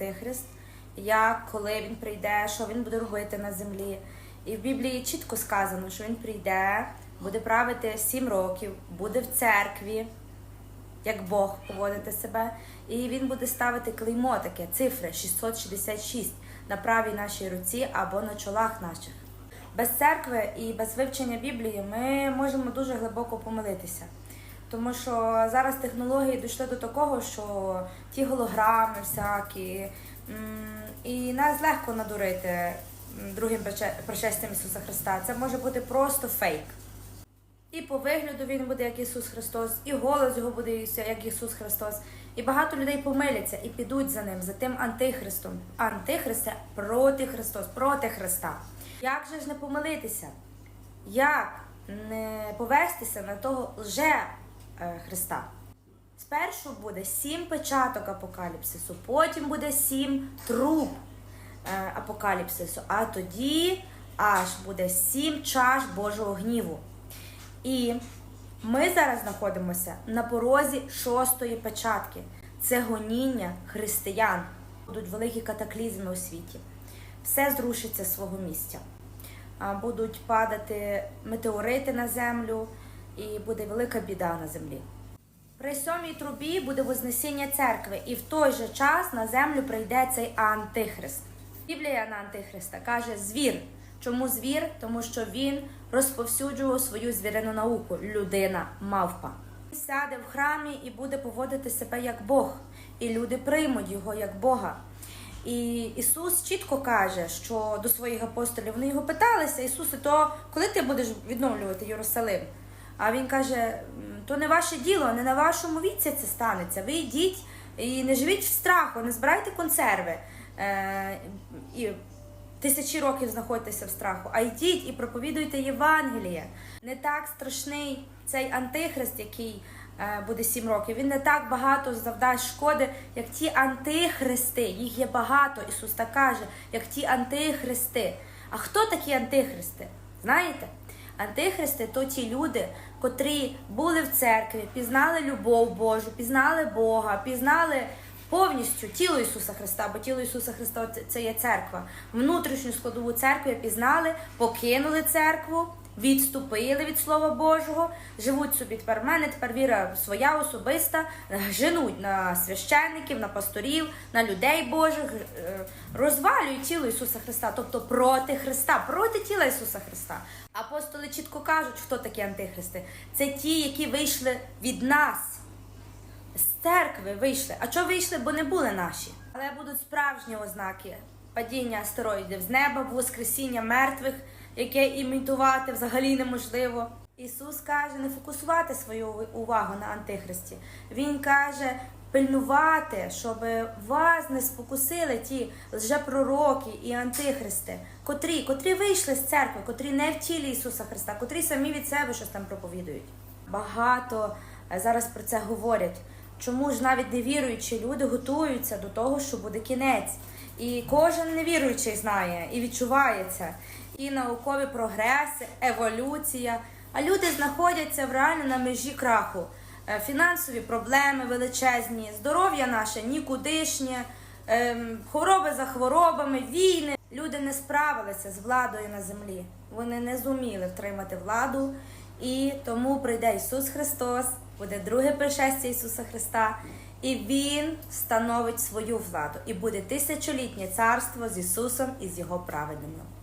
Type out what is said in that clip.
Антихрист, як коли він прийде, що він буде робити на землі. І в Біблії чітко сказано, що він прийде, буде правити сім років, буде в церкві, як Бог поводити себе, і він буде ставити клеймо таке, цифри 666 на правій нашій руці або на чолах наших. Без церкви і без вивчення Біблії ми можемо дуже глибоко помилитися. Тому що зараз технології дійшли до такого, що ті голограми всякі, і нас легко надурити другим прича- пришестям Ісуса Христа. Це може бути просто фейк. І по вигляду він буде як Ісус Христос, і голос його буде як Ісус Христос. І багато людей помиляться і підуть за ним, за тим антихристом. Антихрист це проти Христос, проти Христа. Як же ж не помилитися? Як не повестися на того лже Христа? Спершу буде сім печаток апокаліпсису, потім буде сім труб е, апокаліпсису, а тоді аж буде сім чаш Божого гніву. І ми зараз знаходимося на порозі шостої печатки. Це гоніння християн. Будуть великі катаклізми у світі. Все зрушиться з свого місця. Будуть падати метеорити на землю, і буде велика біда на землі. При сьомій трубі буде вознесіння церкви, і в той же час на землю прийде цей антихрист. Біблія на антихриста каже звір. Чому звір? Тому що він розповсюджував свою звірину науку. Людина мавпа. Він Сяде в храмі і буде поводити себе як Бог, і люди приймуть його як Бога. І Ісус чітко каже, що до своїх апостолів вони його питалися: Ісусе, то коли ти будеш відновлювати Єрусалим? А він каже: то не ваше діло, не на вашому віці це станеться. Ви йдіть і не живіть в страху, не збирайте консерви. Е, і тисячі років знаходитеся в страху, а йдіть і проповідуйте Євангеліє. Не так страшний цей антихрист, який е, буде сім років. Він не так багато завдасть шкоди, як ті антихристи. Їх є багато. Ісус так каже, як ті антихристи. А хто такі антихристи? Знаєте? Антихристи то ті люди, котрі були в церкві, пізнали любов Божу, пізнали Бога, пізнали повністю тіло Ісуса Христа, бо тіло Ісуса Христа це- є церква. Внутрішню складову церкви пізнали, покинули церкву, відступили від Слова Божого, живуть собі тепер в мене, тепер віра своя особиста, женуть на священників, на пасторів, на людей Божих, е, розвалюють тіло Ісуса Христа, тобто проти Христа, проти тіла Ісуса Христа. Апостоли чітко кажуть, хто такі антихристи. Це ті, які вийшли від нас з церкви вийшли. А чого вийшли, бо не були наші. Але будуть справжні ознаки падіння астероїдів з неба, воскресіння мертвих, яке імітувати взагалі неможливо. Ісус каже не фокусувати свою увагу на антихристі. Він каже пильнувати, щоб вас не спокусили ті лжепророки і антихристи, котрі, котрі вийшли з церкви, котрі не в тілі Ісуса Христа, котрі самі від себе щось там проповідують. Багато е, зараз про це говорять. Чому ж навіть невіруючі люди готуються до того, що буде кінець? І кожен невіруючий знає і відчуває це. І наукові прогреси, еволюція. А люди знаходяться в реально на межі краху. Е, Фінансові проблеми величезні, здоров'я наше нікудишнє, ем, хвороби за хворобами, війни. Люди не справилися з владою на землі. Вони не зуміли втримати владу. І тому прийде Ісус Христос, буде друге пришестя Ісуса Христа, і Він встановить свою владу. І буде тисячолітнє царство з Ісусом і з Його праведними.